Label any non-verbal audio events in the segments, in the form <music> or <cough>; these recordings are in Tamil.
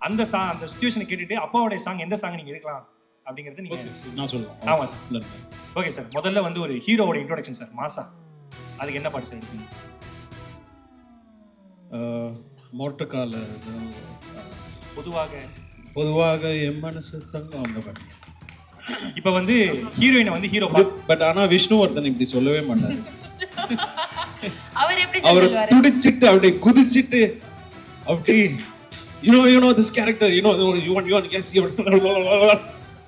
அந்த சாங் அந்த சுச்சுவேஷனை கேட்டுட்டு அப்பாவோட சாங் எந்த சாங் நீங்க எடுக்கலாம் அப்படிங்கறது நீங்க நான் சொல்லுவேன். ஆமா சார் ஓகே சார் முதல்ல வந்து ஒரு ஹீரோவோட இன்ட்ரோடக்ஷன் சார் மாசா அதுக்கு என்ன பாட்டு சார் எடுப்பீங்க? ஆஹ், மோட்டர்கால பொதுவாக. பொதுவாக என் மனசு தங்கம் அந்த பாட்டு. இப்போ வந்து ஹீரோயினை வந்து ஹீரோ பட் ஆனா விஷ்ணுவர்தன் இப்படி சொல்லவே மாட்டாரு. அவர் எப்படி அவர் துடிச்சிட்டு அப்படியே குதிச்சிட்டு அப்படி you know you know this character you know you want you want yes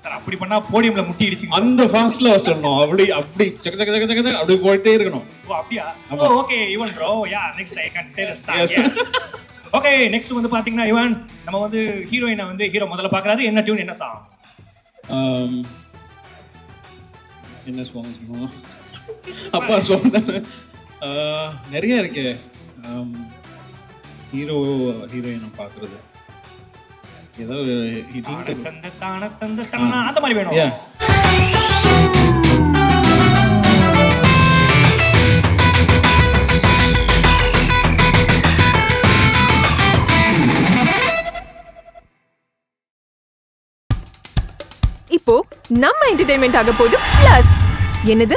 sir அப்படி பண்ணா போடியம்ல முட்டி இடிச்சு அந்த ஃபாஸ்ட்ல சொல்லணும். அப்படி அப்படி சக்க சக்க சக்க சக்க அப்படி போயிட்டே இருக்கணும். ஓ அப்படியா? ஓ okay Yuvan bro ya next I can say Yes. Okay next வந்து பாத்தீங்கன்னா யுவன் நம்ம வந்து ஹீரோயினை வந்து ஹீரோ முதல்ல பாக்குறாரு. என்ன டியூன் என்ன சாங் Um, என்ன சாங் அப்பா சாங் Uh, நிறைய இருக்கே. ஹீரோ ஹீரோயினை பார்க்குறது ஏதோ ஹிட்டிங் தந்த தான தந்த தானா? அந்த மாதிரி வேணும். யா இப்போ நம்ம என்டர்டைன்மெண்ட் ஆக போகுது பிளஸ் என்னது?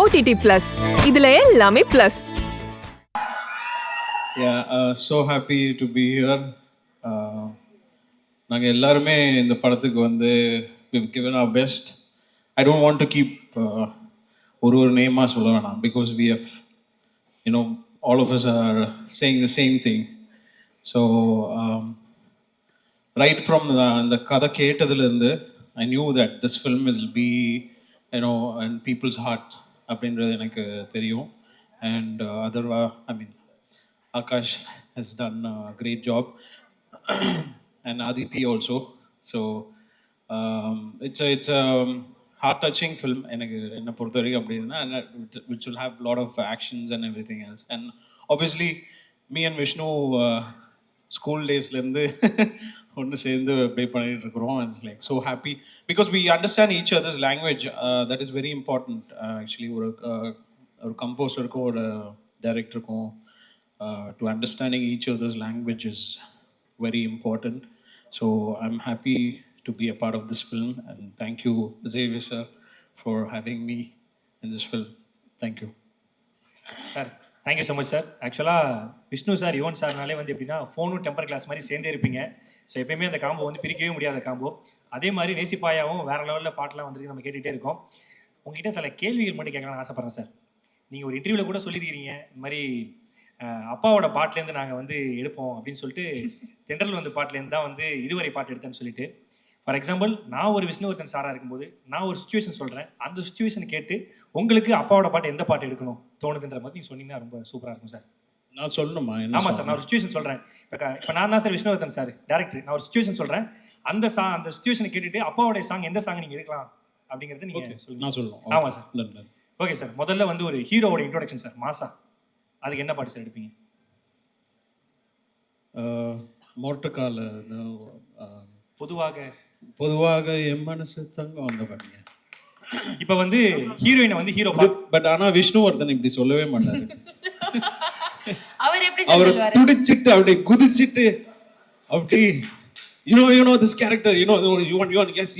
ஓடிடி பிளஸ் இதுல எல்லாமே plus ya so happy to be here நாங்கள் எல்லாருமே இந்த படத்துக்கு வந்து given are best I don't want to keep ஒரு ஒரு நேமாக சொல்ல வேணாம் because we have you know all of us are saying the same thing so right from அந்த கதை கேட்டதுலேருந்து I knew that this film is be you know and peoples heart அப்படின்றது எனக்கு தெரியும். And other I mean Akash has done great job and Aditi also so it's it's heart touching film எனக்கு என்னை பொறுத்த வரைக்கும் அப்படின்னா which will have lot of actions and everything else and obviously me and Vishnu school டேஸ்லேருந்து ஒன்று சேர்ந்து ப்ளே பண்ணிட்டு இருக்கிறோம் it's like so happy because we understand each others language that is very important actually ஒரு uh, ஒரு கம்போசருக்கும் ஒரு டைரக்டருக்கும் to understanding each others language is very important. So I'm happy to be a part of this film and thank you, Xavier sir, for having me in this film. Thank you. Sir thank you so much sir ஆக்சுவலாக விஷ்ணு சார் யுவன் சார்னாலே வந்து எப்படின்னா ஃபோனும் டெம்பர் கிளாஸ் மாதிரி சேர்ந்தே இருப்பீங்க. ஸோ எப்பயுமே அந்த காம்போ வந்து பிரிக்கவே முடியாத காம்போ அதே மாதிரி நேசிப்பாயாவும் வேற லெவலில் பாட்டெலாம் வந்துருக்கு நம்ம கேட்டுகிட்டே இருக்கோம். உங்ககிட்ட சில கேள்விகள் மட்டும் கேட்கலாம்னு ஆசைப்பட்றேன் சார் நீங்கள் ஒரு இன்டர்வியூவில் கூட சொல்லியிருக்கிறீங்க இந்த மாதிரி அப்பாவோட பாட்டுலேருந்து நாங்கள் வந்து எடுப்போம் அப்படின்னு சொல்லிட்டு தென்றல் வந்து பாட்டுலேருந்து தான் வந்து இதுவரை பாட்டு எடுத்தேன்னு சொல்லிட்டு. ஃபார் எக்ஸாம்பிள் நான் ஒரு விஷ்ணுவர்தன் சாராக இருக்கும்போது நான் ஒரு சுச்சுவேஷன் சொல்கிறேன் அந்த சுச்சுவேஷன் கேட்டு உங்களுக்கு அப்பாவோட பாட்டு எந்த பாட்டு எடுக்கணும் தோணுதுன்ற மாதிரி நீங்கள் சொன்னீங்கன்னா ரொம்ப சூப்பராக இருக்கும் சார் நான் சொல்லணுமா? ஆமாம் சார் நான் ஒரு சுச்சுவேஷன் சொல்கிறேன் இப்போ இப்போ நான் தான் சார் விஷ்ணுவர்தன் சார் டேரக்டர் நான் ஒரு சுச்சுவேஷன் சொல்கிறேன் அந்த சா அந்த சுச்சுவேஷனை கேட்டுட்டு அப்பாவோட சாங் எந்த சாங் நீங்கள் எடுக்கலாம் அப்படிங்கிறது நீங்கள் சொல்லுங்கள் நான் சொல்லணும் ஆமாம் சார் ஓகே சார் முதல்ல வந்து ஒரு ஹீரோவோட இன்ட்ரோடக்ஷன் சார் மாசா. அதுக்கு என்ன பாட்டு சார் எடுப்பீங்க? மோட்டர்கால பொதுவாக பொதுவாக என் மனசு தங்கம் அந்த பாருங்க இப்போ வந்து ஹீரோயினை வந்து ஹீரோ பட் ஆனா விஷ்ணுவர்தன் இப்படி சொல்லவே மாட்டாரு. அவர் எப்படி அவர் துடிச்சிட்டு அப்படியே குதிச்சிட்டு அப்படி you know you know this character you know you want you want yes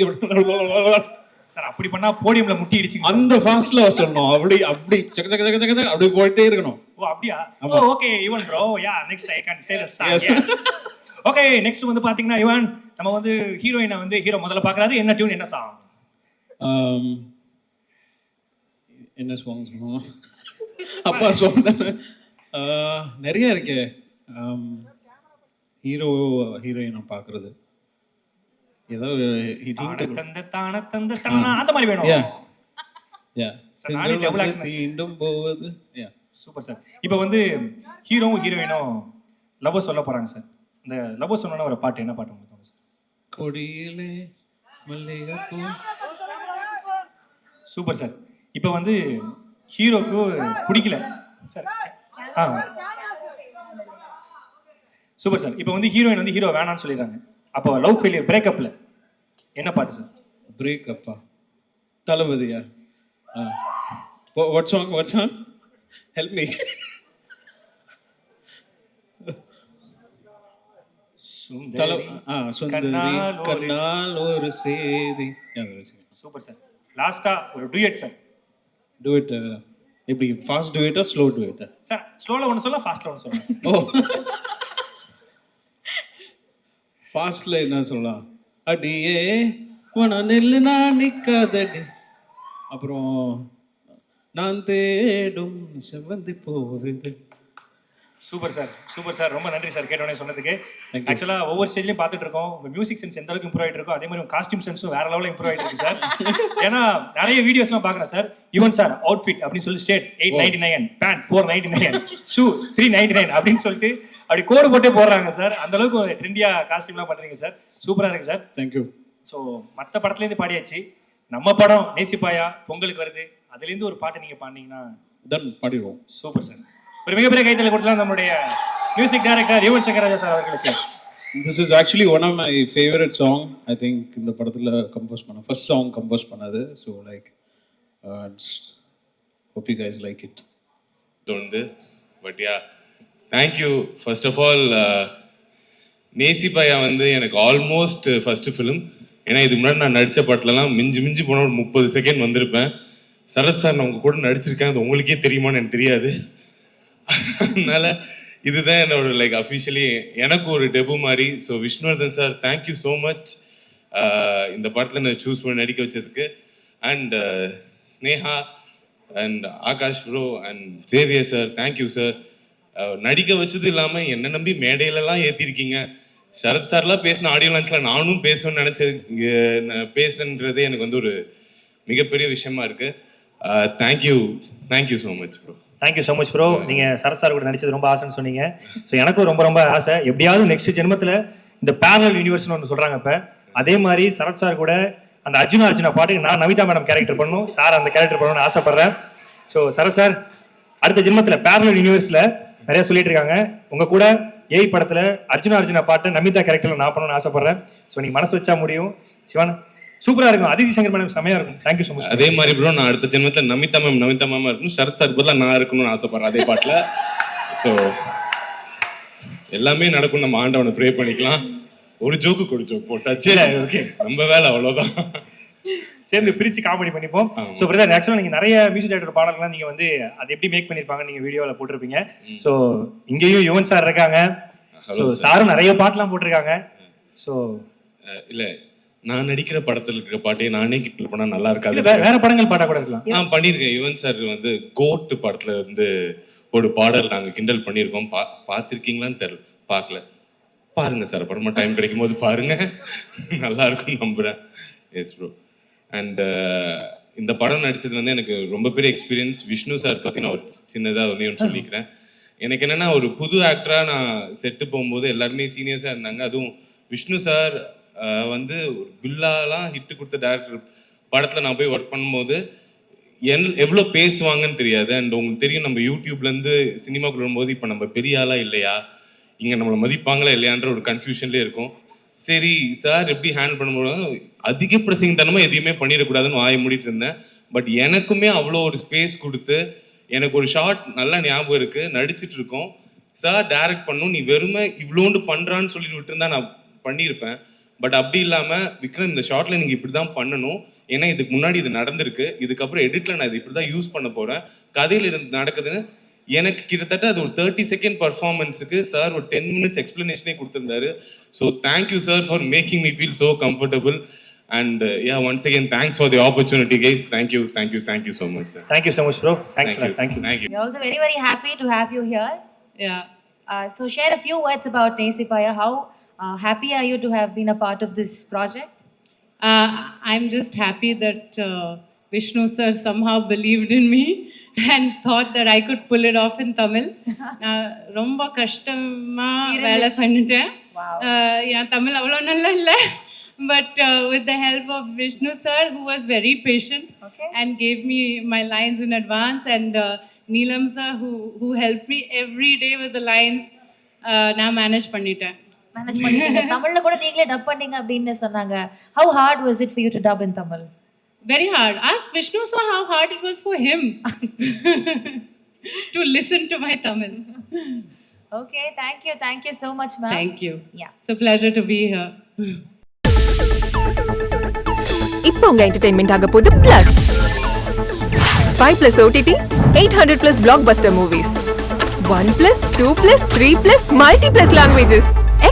sir அப்படி பண்ணா போடியம்ல முட்டி இடிச்சு அந்த ஃபாஸ்ட்ல சொல்லணும். அப்படி அப்படி சக்க சக்க சக்க சக்க அப்படி போயிட்டே இருக்கணும். ஓ அப்படியா? Okay Yuvan bro ya next I can say Yes. Okay next வந்து பாத்தீங்கன்னா யுவன் நம்ம வந்து ஹீரோயினை வந்து ஹீரோ முதல்ல பாக்குறாரு. என்ன டியூன் என்ன சாங் Um, என்ன சாங் சொல்லுவோம் அப்பா சாங் Uh, நிறைய இருக்கே. ஹீரோ ஹீரோயினை பார்க்குறது ஏதோ அந்த மாதிரி வேணும். தீண்டும் போவது. சூப்பர் சார் இப்போ வந்து ஹீரோவும் ஹீரோயினும் லவ் சொல்ல போறாங்க சார் இந்த லவ் சொன்னா ஒரு பாட்டு என்ன பாட்டு உங்களுக்கு சார் கொடியிலே மல்லிகைப்பூ சூப்பர் சார் இப்போ வந்து ஹீரோக்கு பிடிக்கல. சார் ஆ. சூப்பர் சார் இப்போ வந்து ஹீரோயின் வந்து ஹீரோ வேணாம்னு சொல்லிடுறாங்க அப்போ லவ் ஃபெயிலியர் பிரேக்கப்பில் என்ன பாட்டு சார் பிரேக்கப்பா தளபதியா? What song what song help me தல சுந்தரி கண்ணால் ஒரு- சேதி. Super sir. லாஸ்டா ஒரு டூயட் சார். டூ இட் எப்படி? ஃபாஸ்ட் டூ இட்டா ஸ்லோ டூ இட்டா சார் ஸ்லோவில் ஒன்று சொல்ல ஃபாஸ்ட்டில் ஒன்று ஓ. ஃபாஸ்ட்ல என்ன சொல்லலாம்? அடியே உன நெல்லு நான் நிக்காதடி. அப்புறம் நான் தேடும் செவ்வந்தி போகுது. சூப்பர் சார் சூப்பர் சார் ரொம்ப நன்றி சார் கேட்டோன்னே சொன்னதுக்கு. ஆக்சுவலாக ஒவ்வொரு ஸ்டேஜ்லையும் பார்த்துட்டு இருக்கோம். உங்கள் மியூசிக் சென்ஸ் எந்த அளவுக்கு இம்ப்ரூவ் ஆகிட்டு இருக்கோ அதே மாதிரி காஸ்டியூம் சென்ஸும் வேற லெவலில் இம்ப்ரூவ் ஆகிட்டு இருக்கு சார் <laughs> ஏன்னா நிறைய வீடியோஸ்லாம் பார்க்குறேன் சார் யுவன் சார் அவுட்ஃபிட் அப்படின்னு சொல்லி state eight ninety nine pant four ninety nine shoe three ninety nine அப்படின்னு சொல்லிட்டு அப்படி கோடு போட்டே போடுறாங்க சார் அந்த அளவுக்கு ட்ரெண்டியாக காஸ்டியூம்லாம் பண்ணுறீங்க சார் சூப்பராக இருக்கு சார் தேங்க்யூ ஸோ மற்ற படத்துலேருந்து பாடியாச்சு. நம்ம படம் நேசிப்பாயா பொங்கலுக்கு வருது அதுலேருந்து ஒரு பாட்டு நீங்கள் பாடினீங்கன்னா டன் பாடிடுவோம். சூப்பர் சார் ஒரு மிகப்பெரிய கைத்தலை கொடுக்கலாம் நம்முடைய music director Yuvan Shankar Raja sir அவர்களுக்கு. This is actually one of my favourite song I think இந்த படத்தில் கம்போஸ் பண்ண ஃபர்ஸ்ட் சாங் கம்போஸ் பண்ணது. So like hope you guys like it தோணுது. But ya thank you first of all நேசிபாயா வந்து எனக்கு ஆல்மோஸ்ட் ஃபர்ஸ்ட் ஃபிலிம் ஏன்னா இதுக்கு முன்னாடி நான் நடித்த படத்துலலாம் மிஞ்சி மிஞ்சி போன ஒரு முப்பது செகண்ட் வந்திருப்பேன். சரத் சார் நான் உங்க கூட நடிச்சிருக்கேன். அது உங்களுக்கே தெரியுமான்னு எனக்கு தெரியாது. அதனால இதுதான் என்னோட லைக் அஃபிஷியலி எனக்கு ஒரு டெபு மாதிரி. So Vishnuvardhan sir thank you so much இந்த படத்தில் நான் சூஸ் பண்ணி நடிக்க வச்சதுக்கு. And Sneha and Akash bro and Xavier sir thank you sir நடிக்க வச்சது இல்லாமல் என்ன நம்பி மேடையிலலாம் ஏற்றிருக்கீங்க சரத் சார்லாம் பேசின ஆடியோ லான்ச்சில் நானும் பேசுவேன்னு நினச்சது பேசுறேன்றதே எனக்கு வந்து ஒரு மிகப்பெரிய விஷயமா இருக்குது thank you thank you so much bro thank you so much bro நீங்கள் சரத் சார் கூட நடிச்சது ரொம்ப ஆசைன்னு சொன்னீங்க. ஸோ எனக்கும் ரொம்ப ரொம்ப ஆசை. எப்படியாவது நெக்ஸ்ட் ஜென்மத்தில் இந்த பேரல் யூனிவர்ஸ்னு ஒன்று சொல்கிறாங்க இப்போ. அதே மாதிரி சரத் சார் கூட அந்த அர்ஜுனா அர்ஜுனா பாட்டுக்கு நான் நவிதா மேடம் கேரக்டர் பண்ணணும். சார் அந்த கேரக்டர் பண்ணணும்னு ஆசைப்பட்றேன். ஸோ சரத் சார் அடுத்த ஜென்மத்தில் பேரல் யூனிவர்ஸில் நிறைய சொல்லிட்டு இருக்காங்க. உங்க கூட ஏய் படத்துல அர்ஜுனா அர்ஜுனா பாட்டு நமிதா கேரக்டர்ல நான் பண்ணணும்னு ஆசைப்படுறேன். ஸோ நீங்க மனசு வச்சா முடியும். சிவான் சூப்பரா இருக்கும். அதிதி சங்கர் மேடம் செமையா இருக்கும். தேங்க்யூ ஸோ மச் அதே மாதிரி ப்ரோ நான் அடுத்த ஜென்மத்தில் நமிதா மேம் நமிதா மேம் இருக்கணும். சரத் சார் பதிலாக நான் இருக்கணும்னு ஆசைப்படுறேன் அதே பாட்டில். ஸோ எல்லாமே நடக்கும். நம்ம ஆண்டவனை ப்ரே பண்ணிக்கலாம். ஒரு ஜோக்கு கொடு ஜோக் போட்டாச்சு. ஓகே நம்ம வேலை அவ்வளோதான் சேர்ந்து பிரிச்சு காமெடி பண்ணிப்போம். ஸோ பிரதர் ஆக்சுவலாக நீங்க நிறைய மியூசிக் டைரக்டர் பாடல்கள்லாம் நீங்க வந்து அது எப்படி மேக் பண்ணிருப்பாங்க நீங்க வீடியோவில் போட்டிருப்பீங்க. ஸோ இங்கேயும் யுவன் சார் இருக்காங்க. ஸோ சாரும் நிறைய பாட்டுலாம் போட்டிருக்காங்க. ஸோ இல்ல நான் நடிக்கிற படத்துல இருக்கிற பாட்டே நானே கிட்ட பண்ணா நல்லா இருக்காது. வேற படங்கள் பாட்டா கூட இருக்கலாம். நான் பண்ணியிருக்கேன். யுவன் சார் வந்து கோட் படத்துல வந்து ஒரு பாடல் நாங்க கிண்டல் பண்ணியிருக்கோம். பா பார்த்துருக்கீங்களான்னு தெரியல பார்க்கல. பாருங்க சார் அப்புறமா டைம் கிடைக்கும் போது பாருங்க. நல்லா இருக்கும் நம்புறேன். எஸ் ப்ரோ அண்ட் இந்த படம் நடிச்சது வந்து எனக்கு ரொம்ப பெரிய எக்ஸ்பீரியன்ஸ் விஷ்ணு சார் பத்தி நான் ஒரு சின்னதா ஒண்ணே ஒன்று சொல்லிக்கிறேன். எனக்கு என்னன்னா ஒரு புது ஆக்டரா நான் செட்டு போகும்போது எல்லாருமே சீனியர்ஸா இருந்தாங்க. அதுவும் விஷ்ணு சார் வந்து பில்லாலாம் ஹிட்டு கொடுத்த டேரக்டர் படத்தில் நான் போய் ஒர்க் பண்ணும்போது என் எவ்வளோ பேசுவாங்கன்னு தெரியாது. அண்ட் உங்களுக்கு தெரியும் நம்ம யூடியூப்லேருந்து சினிமாக்குள்ள வரும்போது இப்போ நம்ம பெரிய ஆளா இல்லையா? இங்கே நம்மளை மதிப்பாங்களா இல்லையான்ற ஒரு கன்ஃபியூஷன்லேயே இருக்கும். சரி சார் எப்படி ஹேண்டில் பண்ணும்போது அதிக பிரசிங்கத்தனமாக எதையுமே பண்ணிடக்கூடாதுன்னு வாய மூடிட்டு இருந்தேன். பட் எனக்குமே அவ்வளோ ஒரு ஸ்பேஸ் கொடுத்து எனக்கு ஒரு ஷார்ட் நல்லா ஞாபகம் இருக்கு. நடிச்சிட்டு இருக்கோம். சார் டைரக்ட் பண்ணும். நீ வெறுமை இவ்வளோண்டு பண்ணுறான்னு சொல்லிட்டு விட்டுருந்தா நான் பண்ணியிருப்பேன். பட் அப்படி இல்லாம விக்ரம் இந்த ஷார்ட்ல நீங்க இப்படி தான் பண்ணணும். ஏன்னா இதுக்கு முன்னாடி இது நடந்திருக்கு. இதுக்கப்புறம் எடிட்ல நான் இது இப்படி தான் யூஸ் பண்ண போறேன். கதையில இருந்து நடக்குதுன்னு எனக்கு கிட்டத்தட்ட அது ஒரு தேர்ட்டி செகண்ட் பர்ஃபார்மன்ஸுக்கு சார் ஒரு டென் மினிட்ஸ் எக்ஸ்பிளனேஷனே கொடுத்துருந்தாரு. So thank you sir for making me feel so comfortable and ya once again thanks for the opportunity guys thank you thank you thank you so much sir thank you so much bro thanks thank you thank you We're also very, very happy to have you here. Yeah. Uh, so, share a few words about Nesipaya. How uh, happy are you to have been a part of this project? Uh, I'm just happy that uh, Vishnu sir somehow believed in me <laughs> and thought that I could pull it off in Tamil. Uh, ரொம்ப கஷ்டமா வேலை பண்ணிட்டேன் Uh, yeah, Tamil அவ்வளோ நல்லா இல்லை but with the help of Vishnu sir who was very patient Okay. And gave me my lines in advance and Neelam sir who who help me every day with the lines uh, நான் மேனேஜ் பண்ணிட்டேன் மேனேஜ் பண்ணிட்டீங்க <laughs> தமிழ்ல கூட நீங்களே டப் பண்ணீங்க அப்படின்னு சொன்னாங்க how hard was it for you to dub in Tamil Very hard. Ask Vishnu sir how hard it was for him <laughs> to listen to my Tamil. Okay thank you thank you so much ma'am Thank you. Yeah. It's a pleasure to be here. இப்போ உங்க என்டர்டைன்மெண்ட் ஆக போகுது plus five plus OTT eight hundred plus blockbuster movies one plus two plus three plus multi plus languages